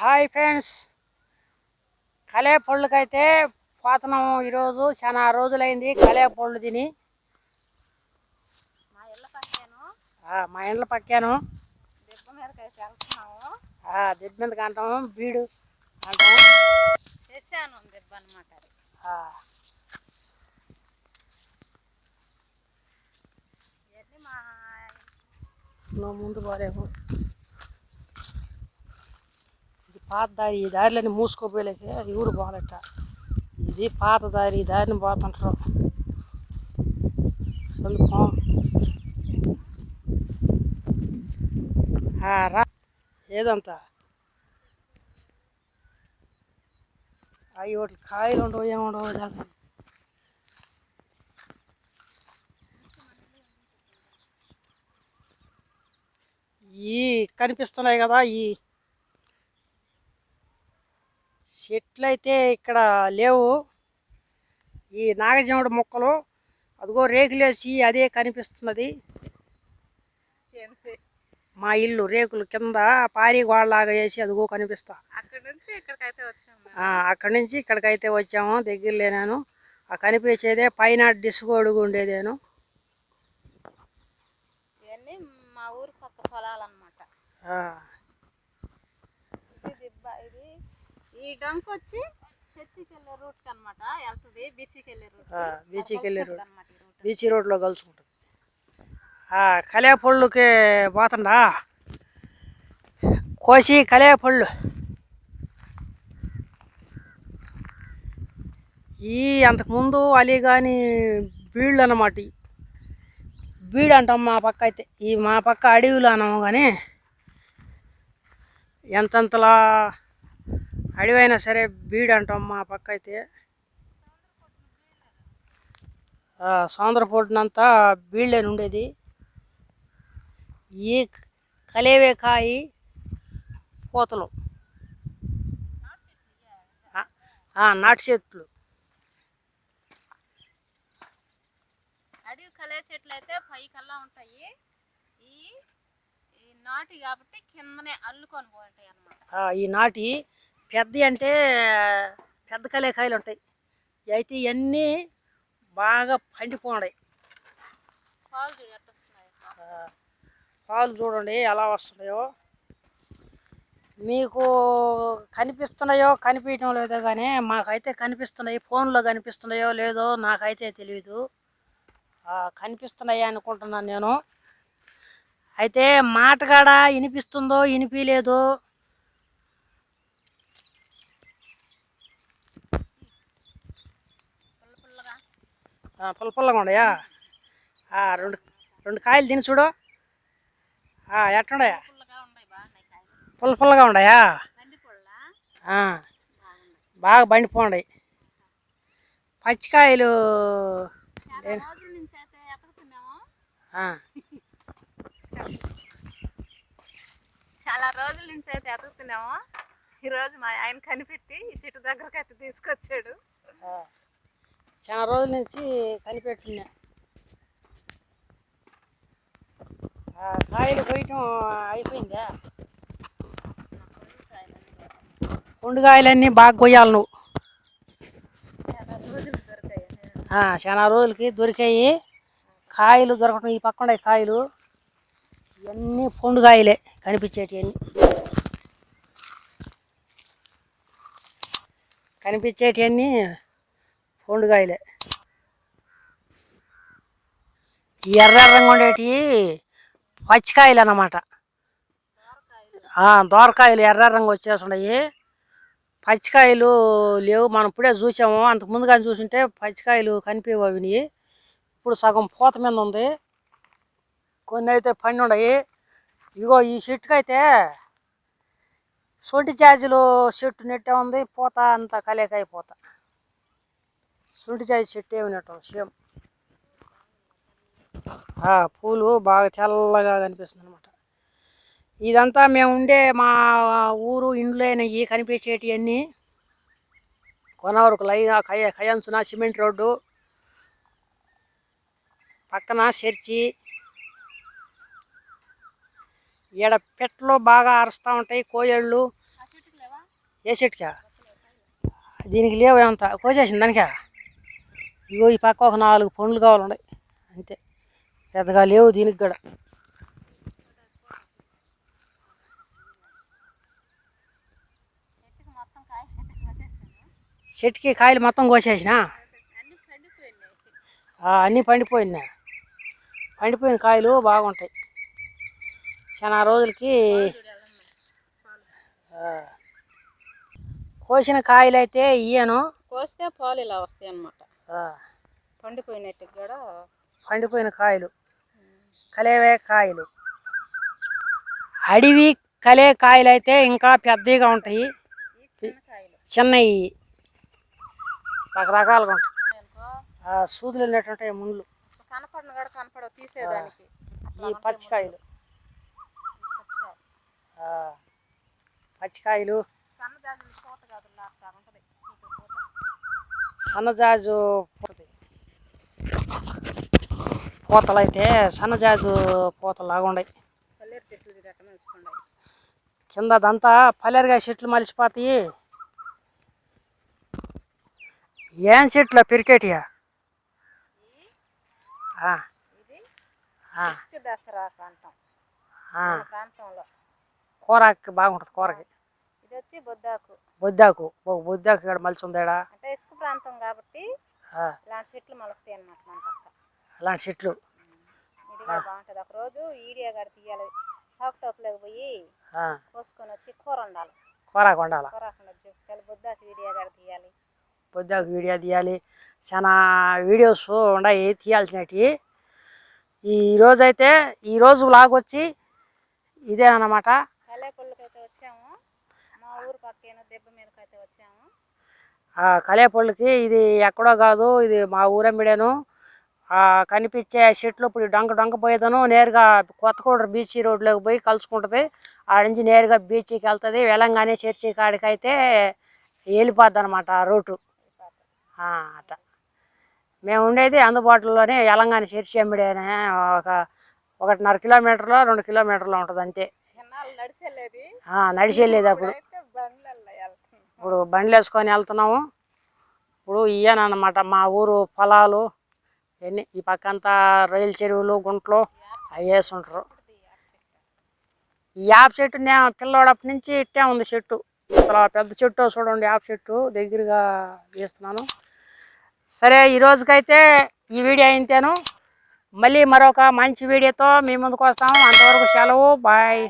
Hi friends. కలే పళ్ళకైతే పోతున్నాం ఈరోజు చాలా రోజులైంది కలే పళ్ళు తిని. మా ఇళ్ళ పక్కేను. ఆ, మా ఇండ్ల పక్కాను. దెబ్బ మీదకి అంటాము బీడు అంటాం చేశాను దెబ్బ అనమాట నువ్వు ముందు పోలేవు. ఇది పాత దారి ఈ దారిలోని మూసుకోపోలేక అది ఊరు పోలేట ఇది పాత దారి ఈ దారిని పోతుంటారు. చదువుకోం ఆ, రా. ఏదంతా? అవి ఒకటి కాయలు ఉండవు ఏముండవు దాకా ఈ కనిపిస్తున్నాయి కదా ఈ చెట్లు అయితే ఇక్కడ లేవు. ఈ నాగజముడు మొక్కలు అదిగో రేకులేసి అదే కనిపిస్తున్నది. మా ఇల్లు రేకులు కింద పారి గోడలాగా వేసి అదిగో కనిపిస్తా. అక్కడి నుంచి ఇక్కడికైతే వచ్చాము. అక్కడి నుంచి ఇక్కడికైతే వచ్చాము. దగ్గరలే నేను. ఆ కనిపించేదే పైన డిస్కో అడుగు ఉండేదేను. మా ఊరు పక్క పొలాలు అనమాట ఆ, ఇది దిబ్బ ఇది ఈ డొంక వచ్చి చర్చికి వెళ్ళే రూట్. అనమాట వెళ్తుంది బీచ్కి వెళ్ళే రూట్. బీచ్కి వెళ్ళే రూట్. బీచ్ రోడ్లో కలుసుకుంటుంది. కలేపళ్ళుకి పోతుండా కోసి కలేపళ్ళు. ఈ అంతకుముందు అలీ కానీ బీళ్ళు అన్నమాట. బీడు అంటాం మా పక్క అయితే. ఈ మా పక్క అడవులు అన్నాము కానీ ఎంతెంతలా అడవైనా సరే బీడు అంటాం మా పక్క అయితే సోందరపొడినంతా బీళ్ళని ఉండేది. ఈ కలేవే కాయి పూతలు. నాటు చెట్లు అడవి కలే చెట్లు అయితే పై కల్లా ఉంటాయి. ఈ ఈ నాటి కాబట్టి కిందనే అల్లుకొని పోతాయి అనమాట ఆ, ఈ నాటి పెద్ద అంటే పెద్ద కలే కాయలు ఉంటాయి. అయితే ఇవన్నీ బాగా పండిపోయి పాలు చూడండి ఎలా వస్తున్నాయో. మీకు కనిపిస్తున్నాయో కనిపించడం లేదో కానీ మాకైతే కనిపిస్తున్నాయి. ఫోన్లో కనిపిస్తున్నాయో లేదో నాకైతే తెలియదు కనిపిస్తున్నాయి అనుకుంటున్నాను నేను. అయితే మాటగాడ వినిపిస్తుందో వినిపించలేదో పుల్ల పుల్లగా ఆ, పుల్ల పుల్లగా ఆ, రెండు రెండు కాయలు తిని చూడు. కాయలు పుల్ల పుల్లగా బాగున్నాయి బాగా బండిపోండి పచ్చికాయలు చాలా రోజుల నుంచి అయితే ఎతుకుతున్నాము ఆ, చాలా రోజుల నుంచి అయితే ఎతుకుతున్నాము ఈరోజు మా ఆయన కనిపెట్టి ఈ చెట్టు దగ్గరకు అయితే తీసుకొచ్చాడు. చాలా రోజుల నుంచి కనిపెట్టున్నా కాయలు కొయ్యటం అయిపోయిందా? కొండుకాయలన్నీ బాగా కొయ్యాలి నువ్వు. చాలా చాలా రోజులకి దొరికాయి. కాయలు దొరకటం ఈ పక్కన కాయలు ఇవన్నీ పొండుకాయలే కనిపించేటివన్నీ. కనిపించేటివన్నీ పొండుకాయలే ఈ ఎర్ర ఎర్రంగా ఉండేటివి పచ్చికాయలు అన్నమాట దోరకాయలు ఎర్ర ఎర్రంగా వచ్చేస్తున్నాయి పచ్చికాయలు లేవు మనం ఇప్పుడే చూసాము. అంతకు ముందుగా చూసుంటే పచ్చికాయలు కనిపించవు అవి ఇప్పుడు సగం పూత మీద ఉంది. కొన్ని అయితే పండి ఉన్నాయి ఇగో ఈ చెట్టుకి అయితే సొంటి జాజులు చెట్టు నెట్టే ఉంది. పూత అంతా కలేకాయ పూత. సొంటి చెట్టు ఏమినట్టు సేమ్. పూలు బాగా తెల్లగా కనిపిస్తుంది అనమాట ఇదంతా మేము ఉండే మా ఊరు ఇండ్లు అయినవి కనిపించేటివన్నీ కొనవరకు లైన్ కయ కయంచున సిమెంట్ రోడ్డు పక్కన చర్చి. ఈడ పెట్లు బాగా అరుస్తూ ఉంటాయి కోయళ్ళు. ఏ చెట్టుకా? దీనికి లేవు ఎంత కోసేసింది దానికా? ఇగో ఈ పక్క ఒక నాలుగు పండ్లు కావాలండి అంతే. పెద్దగా లేవు దీనికి కూడా. చెట్టుకి కాయలు మొత్తం కోసేసిన? అన్ని పండిపోయినా పండిపోయిన కాయలు బాగుంటాయి. చాలా రోజులకి కోసిన కాయలు అయితే ఇయ్యను. కోస్తే పాలు ఇలా వస్తాయి అన్నమాట ఆ, పండిపోయినట్టుగా కూడా పండిపోయిన కాయలు. కలేవే కాయలు. అడవి కలే కాయలు అయితే ఇంకా పెద్దగా ఉంటాయి. చిన్నవి రకరకాలుగా ఉంటాయి. సూదులు వెళ్ళినట్టుంటాయి ముళ్ళు అసలు కనపడిన కూడా కనపడవు తీసేదానికి. ఈ పచ్చికాయలు. పచ్చికాయలు సన్నజాజులు పూత కాదు లాస్ట్ ఉంటుంది పూత సన్నజాజు పూతలు అయితే సన్నజాజు పూతలాగా ఉన్నాయి కింద అదంతా పల్లెరుగా చెట్లు మలిసిపోతాయి ఏం చెట్లు పెరికేటియా? కూరకి బాగుంటుంది కూరకి. బొద్దాకు. బొద్దాకు. బొద్దాకు ఇక్కడ మలిచి ఉందేడా? అంటే ప్రాంతం కాబట్టి ఇలాంటి చెట్లు మొలుస్తాయి అన్నమాట మన పక్క. అలాంటి చెట్లు. ఇది కూడా బాగుంటుంది. ఒక రోజు ఈడియా గడ తీయాలి. సాకు తోపులోకి పోయి కోసుకొని వచ్చి కూర వండాలి. కూరకు వండాల. కూర చాలా బొద్దాకు ఈడియా గడ తీయాలి. పొద్దాకు వీడియో తీయాలి. చాలా వీడియోస్ ఉన్నాయి తీయాల్సినవి. ఈ రోజు అయితే ఈ రోజు వ్లాగ్ వచ్చి ఇదే అన్నమాట కలేపళ్ళకైతే వచ్చాము. మా ఊరు పక్కేనో దెబ్బ మీదకైతే వచ్చాము. ఆ కలేపళ్ళకి ఇది ఎక్కడో కాదు ఇది మా ఊరమ్మిడేను ఆ కనిపించే చెట్లు ఇప్పుడు డొంక డొంక పోయేదను. నేరుగా కొత్తకోట బీచ్ రోడ్లోకి పోయి కలుసుకుంటుంది. ఆడ నుంచి నేరుగా బీచ్కి వెళ్తుంది. వెళ్ళంగానే చర్చి కాడికి అయితే వెళ్ళిపోద్ది అనమాట ఆ రూటు అట్ట. మేము ఉండేది అందుబాటులోనే ఎలంగాని చర్చి అమ్మిడేనే ఒక ఒకటిన్నర కిలోమీటర్లో రెండు కిలోమీటర్లో ఉంటుంది అంతే. ఎన్నాళ్ళు నడిచి వెళ్ళేది ఆ, నడిచి వెళ్ళేది అప్పుడు. ఇప్పుడు బండ్లు వేసుకొని వెళ్తున్నాము. ఇప్పుడు ఇయ్యానమాట మా ఊరు పొలాలు ఎన్ని ఈ పక్కంతా రైలు చెరువులు గుంటలు అవి వేసుంటారు. ఈ యాప్ చెట్టు నే పిల్లోడప్పటి నుంచి ఇట్టే ఉంది చెట్టు. అసలు పెద్ద చెట్టు చూడండి యాప్ చెట్టు దగ్గరగా వేస్తున్నాను. సరే ఈరోజుకైతే ఈ వీడియో అయితేను. మళ్ళీ మరొక మంచి వీడియోతో మీ ముందుకు వస్తాము అంతవరకు సెలవు బాయ్.